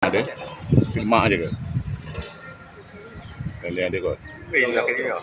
Ada? Cuma je ke? Kali ada kot.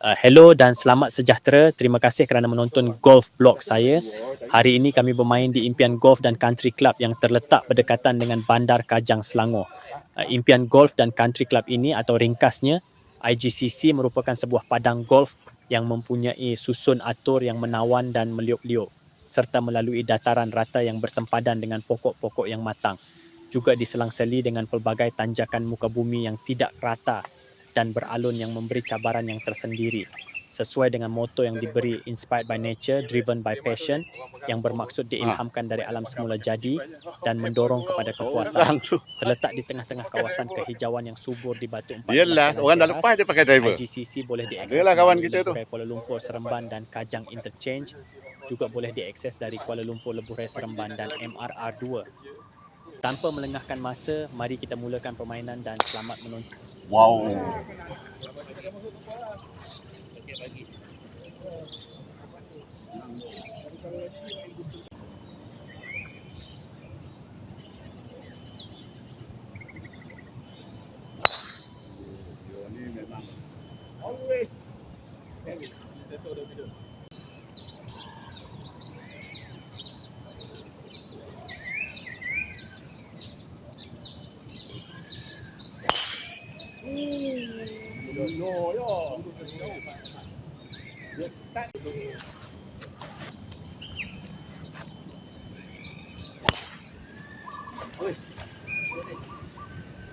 Uh, hello dan selamat sejahtera. Terima kasih kerana menonton golf blog saya. Hari ini kami bermain di Impian Golf dan Country Club yang terletak berdekatan dengan Bandar Kajang Selangor. Uh, Impian Golf dan Country Club ini atau ringkasnya IGCC merupakan sebuah padang golf yang mempunyai susun atur yang menawan dan meliuk-liuk serta melalui dataran rata yang bersempadan dengan pokok-pokok yang matang. Juga diselang-seli dengan pelbagai tanjakan muka bumi yang tidak rata dan beralun yang memberi cabaran yang tersendiri sesuai dengan moto yang diberi inspired by nature driven by passion yang bermaksud diilhamkan dari alam semula jadi dan mendorong kepada kepuasan terletak di tengah-tengah kawasan kehijauan yang subur di Batu Empat Yelah, orang dah lepas dia pakai driver. IGCC boleh diakses Adalah kawan kita tu. Kuala Lumpur Seremban dan Kajang Interchange juga boleh diakses dari Kuala Lumpur Lebuh Raya Seremban dan MRR 2 tanpa melengahkan masa mari kita mulakan permainan dan selamat menonton Wow.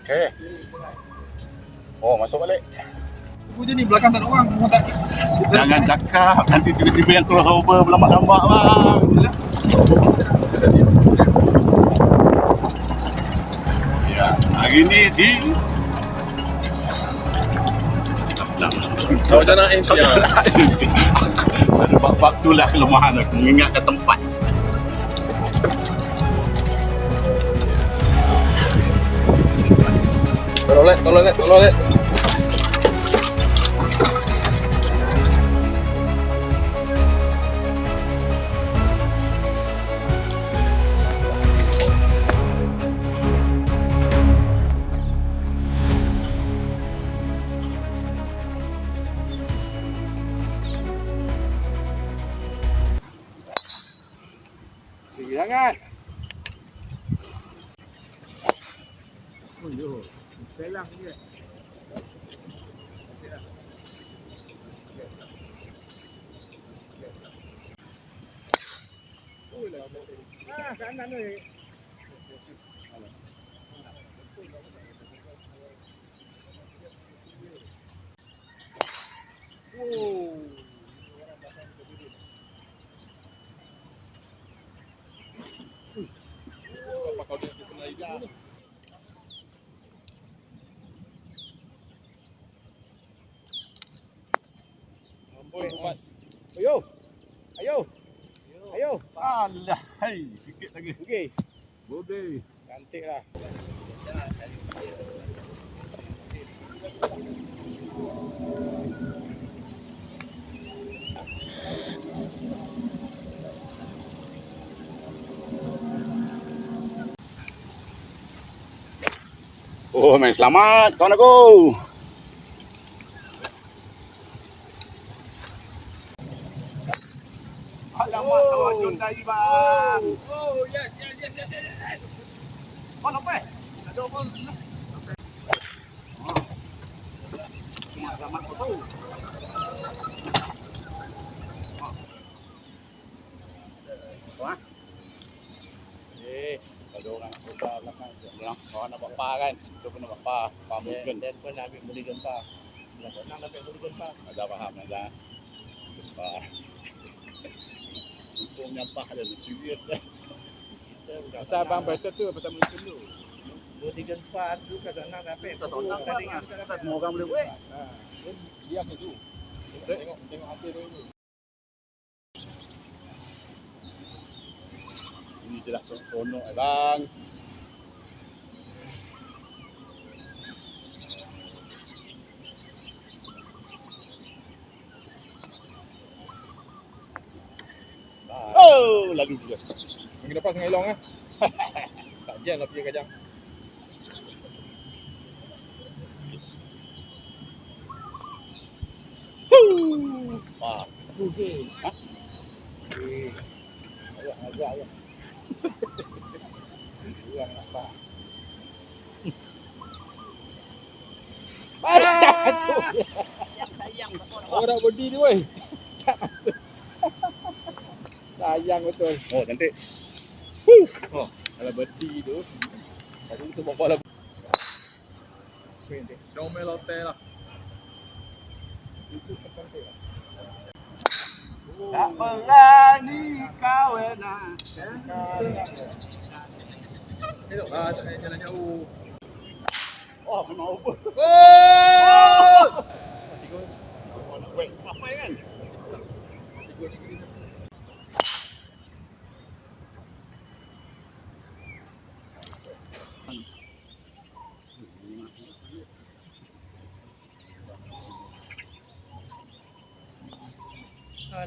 Okay. Oh, masuk balik. Aku je ni belakang tak ada orang. Tak Jangan cakap nanti tiba-tiba yang crossover berlambak-lambak bang. Ya, hari ni di Macam mana aim dia? Ada bab-bab tu lah kelemahan aku mengingatkan tempat. Tolong let, tolong let, tolong let. Hai, sikit lagi. Okey. Boleh. Cantik lah. Oh, main selamat kawan aku. Alamak, kawan Jun tadi bang. Oh, yes, yes, yes, yes, yes. Oh, nampak? Ada orang. Selamat kau tahu. Wah. Eh, ada orang nak buka belakang. Bilang, kau nak bapa kan? Itu pun nak bapa. Bapa mungkin. Dan pun nak ambil beli gempa. Nak nak ambil beli gempa. Ada faham ada. Gempa. Untuk nyampah ada serius dah. Pasal abang betul tu pasal mulut dulu. Dua tiga empat tu kata nak dapat. Tak tahu tak dengar. Semua orang boleh buat. Diam tu. Tengok tengok hasil dia tu. Ini jelas seronok eh bang. lalu juga. Yang depan sungai long eh. tak jam lah pergi kajang. Okey. Ha? Okey. Ayah, ayah, ayah. Kurang nak pak. Parah! Sayang, sayang. Orang bodi ni, weh. Tak masuk. Sayang betul. Oh, cantik. Kalau body tu. Tadi tu bawa bola. Comel hotel lah. Itu lah. Tak berani kau enak. Tengok lah, tak payah jalan jauh. Oh, memang apa? Oh! Kan?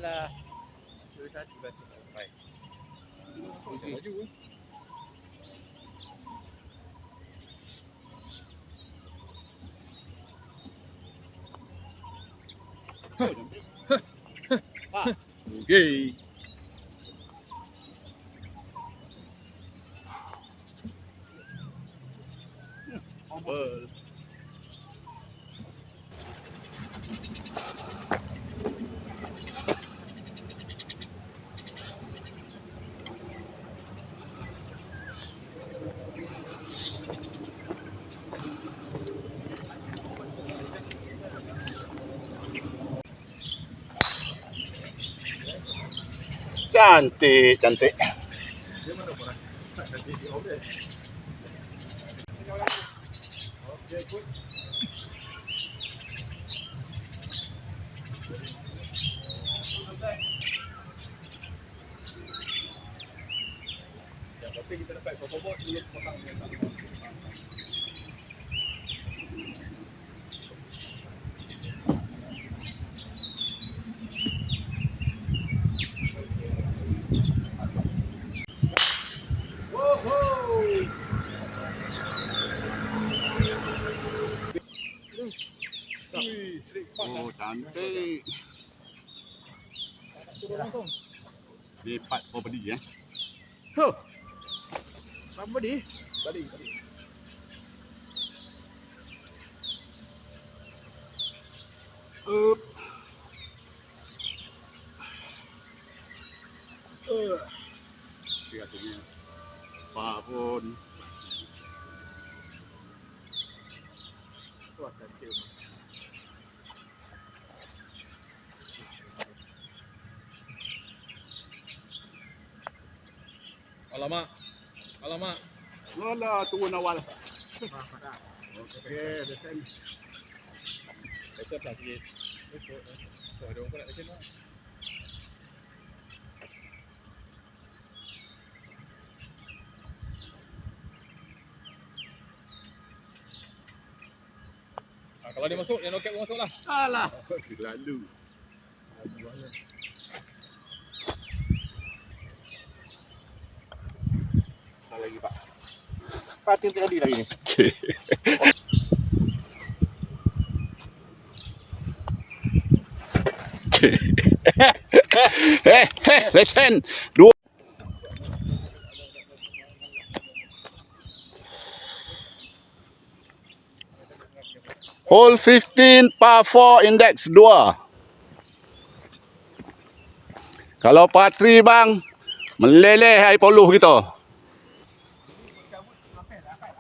Dua satu batu sampai. Laju eh. Okey. Apa? Cantik, cantik. Kita dapat kau bot belum potong dengan tak. Oh, cantik. Lipat property eh. Huh. Ni? Balik, balik. Up. Uh. ป่าโพนตัวกัเต็มอาลามะอาลามะนั่นตัวนวัลโอเคเดี๋ยวเส้นเดี๋ยวเส้นแบบนี้ไจีนยวเดี๋ยวก็ได้ไม่ใช่น้อ kalau dia masuk, yang loket pun masuk lah. Alah. Lalu. Tak lagi pak. Pak tiap tadi lagi ni. Eh, eh, listen. Dua. Hole 15 par 4 index 2. Kalau par 3 bang, meleleh air poluh kita.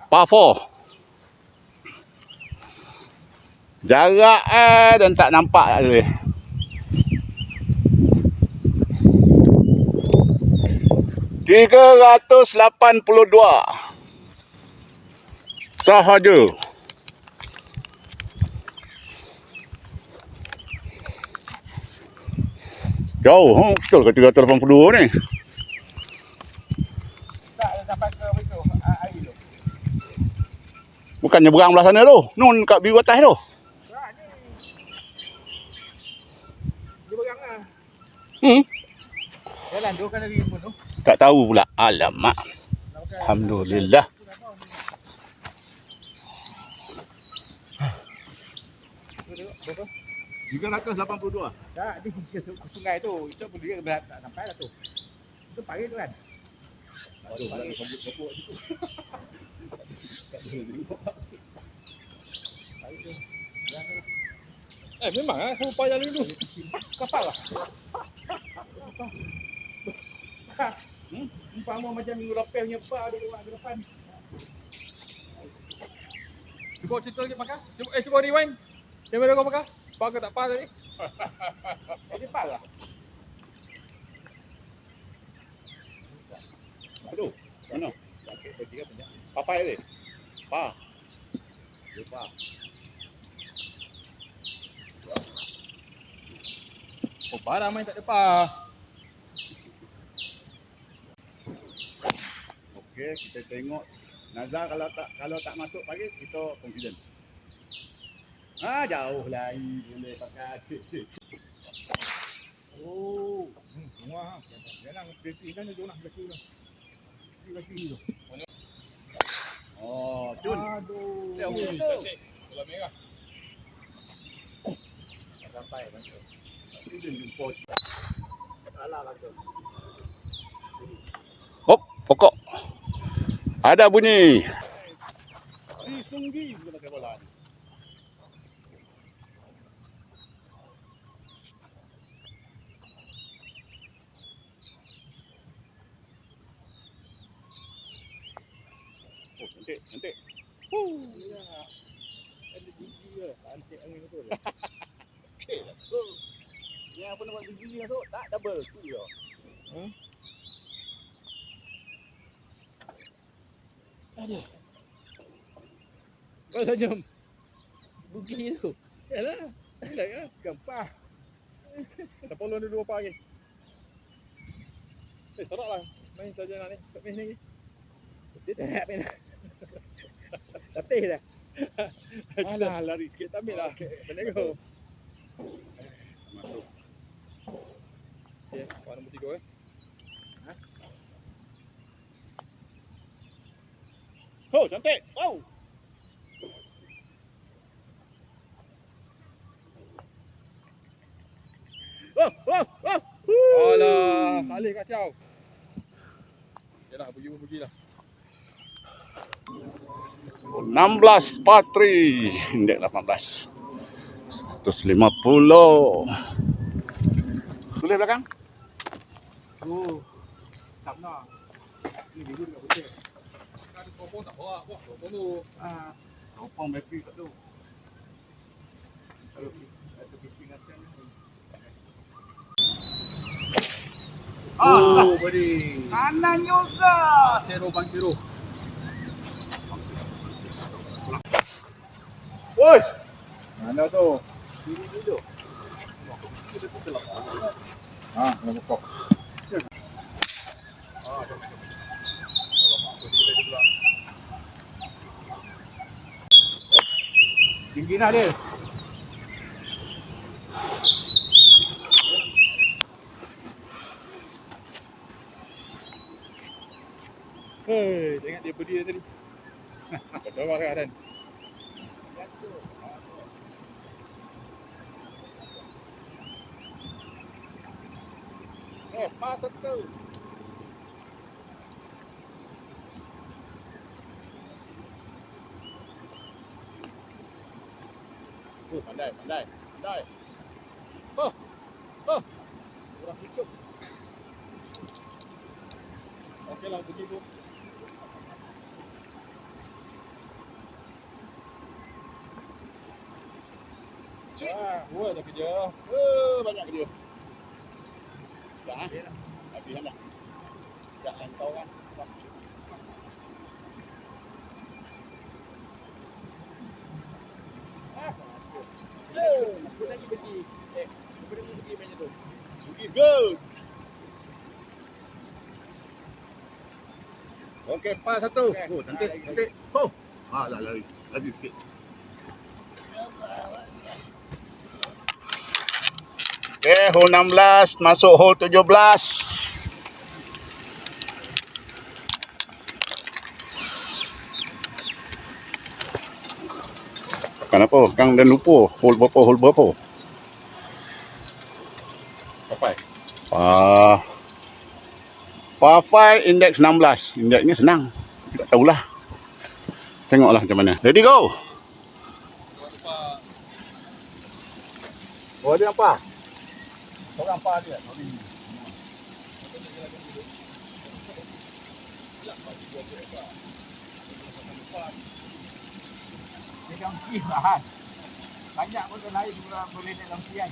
Par 4. Jarak eh dan tak nampak boleh. Tiga ratus lapan puluh dua. Sahaja. Jauh, huh? betul ke 382 ni? Tak, sampai ke itu, air tu. Bukannya berang belah sana tu. Nun kat biru atas tu. Lah. Hmm. Jalan tu. Tak tahu pula. Alamak. Alhamdulillah. Berapa? 382. Tak, di ke sungai tu. Itu pun dia tak sampai lah tu. Itu pagi tu kan. Aduh, pagi kebut kebut situ. Eh memang ah aku payah dulu. Kapal lah. Hmm? Umpama macam minggu lepas punya bar dia lewat ke depan. Cuba cerita lagi makan. Cuba eh cuba rewind. Yang mana kau makan? Pak ke tak pak tadi? Jadi par lah. Aduh, mana? Papai ni. Pa. Lupa. Oh barang main tak ada pak. Okey, kita tengok Nazar kalau tak kalau tak masuk pagi kita confident. Ah jauh lagi boleh pakai. Oh, hmm, semua. Jangan berhenti kan dia nak berhenti tu. Berhenti tu. Oh, cun. Aduh. Dia boleh. Kalau merah. Sampai masuk. Confident jumpa. Salah lah tu. Hop, pokok. Ada bunyi. Di sunggi kita pakai bola ni. Oh, cantik, cantik. Huh. Ada gigi lah masuk? Tak double. Tu dia. Kau senyum. Bugi tu. Yalah. Relax ah. Gempah. Tak perlu dulu apa lagi. Eh serak lah. Main saja nak ni. Tak main lagi. Dia tak main. Letih dah. Alah lari sikit tak ambil lah. Benda kau. Masuk. Okay, kawan nombor tiga eh. Oh, cantik. Wow. Oh, oh, oh. Alah, salih kacau. Yalah, pergi pun pergilah. 16 patri indeks 18 150 boleh belakang Oh. Tak nak. Ni dulu dekat hotel. Kan kopong tak bawa. Wah, kopong tu. Ah, kopong bateri kat tu kalau ada pingatan ni. ah beri Kanan juga. Sero bang sero. Woi. Mana tu? Kiri dulu. ah kena pokok Tinggi nak dia. Hei, tengok dia berdiri tadi. Betul lah kan. eh pas satu Oh, pandai, pandai, pandai. Oh, oh. Kurang hidup. Okey lah, pergi tu. Ah, buat dah kerja. Oh, banyak dia. Dah, ha? Habis dah. Dah hantar orang. Aku pergi. Eh, aku lagi pergi macam tu. It's good. Okey, pas satu. Okey. Oh, cantik, cantik. Oh. Ah, lah lari. Lagi sikit. Okey, hole 16 masuk hole 17. Kenapa? Kang dan lupa hole berapa, hole berapa. Pa Pa 5 index 16. Index ni senang. Tak tahulah. Tengoklah macam mana. Ready go. Oh dia apa? Orang apa dia? Sorry. Pegang kis lah Han. Banyak pun kan lain juga boleh dalam kian.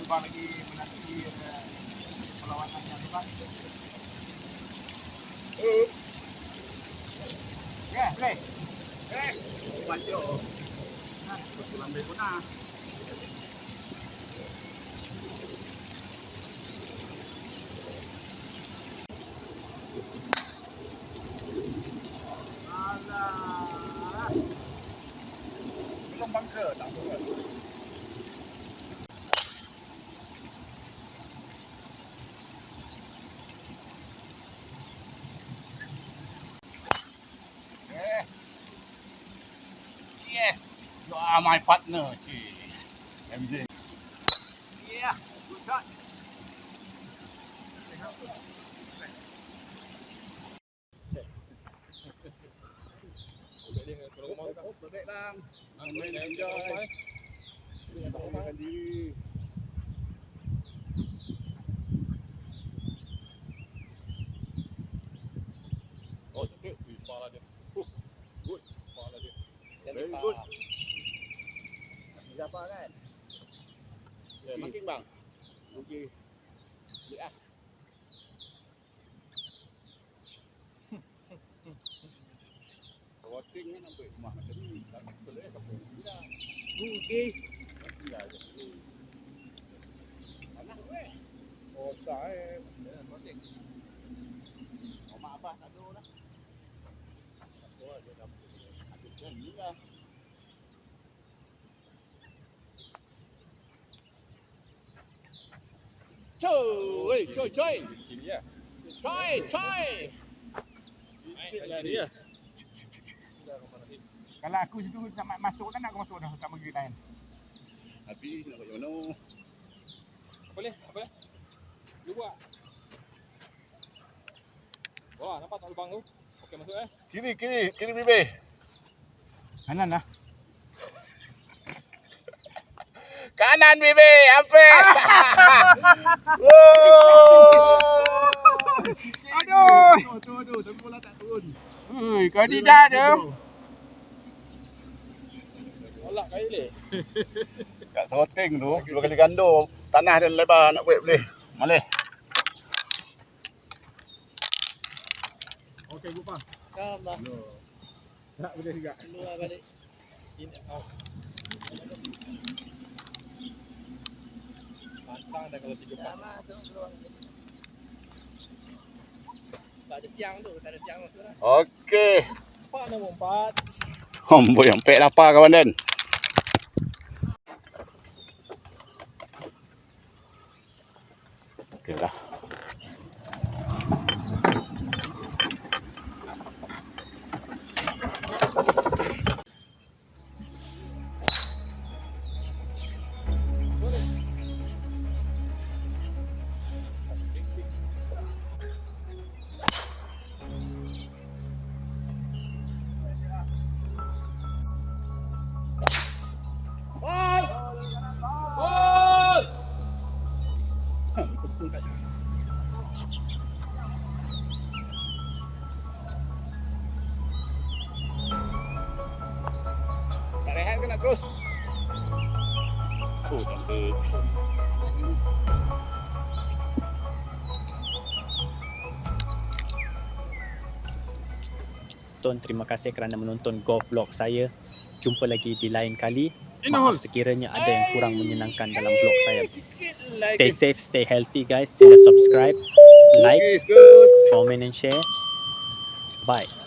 Kalau lagi menanti eh, perlawanan yang hebat. Ya, boleh. Banjo. Nah, pulang dari sana. Belum bangka tak apa. Are my partner. Cik. MJ. Yeah, good shot. Oh, baik bang. Main enjoy. Makan diri. Oh, okay. Ui, pala dia. Uh, good. Pala dia. Very good. Siapa kan? Ya, Makin bang. Okey. Ya. Voting kan sampai rumah macam ni. Tak boleh sampai dia. Okey. Ya, ya. Mana weh? Oh, saya. Voting. Mak abah tak ada lah. Oh, dia dah ada kan ni lah. Coy, coy, coy. Kiri ya. Coy, coy. Main kat kiri ya. Kalau aku situ tak ma- masuk kan aku masuk dah tak bagi lain. Tapi nak buat macam mana? Apa boleh? Apa boleh? Lu buat. Wah, nampak tak lubang tu? Okey masuk eh. Kiri, kiri, kiri bibi. Kanan lah. Kanan bibi, hampir. oh. Aduh. Aduh, aduh, tapi bola tak turun. Ui, kau ni dah je. Tolak kali le. Kat sorting tu, dua kali gando. Tanah dia lebar nak buat boleh. Malih. Okey, faham. Sama. Tak boleh juga. Keluar balik. In and out. Pantang dah kalau tiga empat. keluar. Tak ada tiang tu, tak ada tiang masuk lah. Okey. Empat nombor empat. Homboy, sampai lapar kawan Dan. Okey dah. Tak rehat ke nak terus? Oh, tak ada. Tonton, terima kasih kerana menonton golf vlog saya. Jumpa lagi di lain kali. Maaf sekiranya ada yang kurang menyenangkan dalam vlog saya. Stay safe, stay healthy guys. Sila subscribe, like, comment and share. Bye.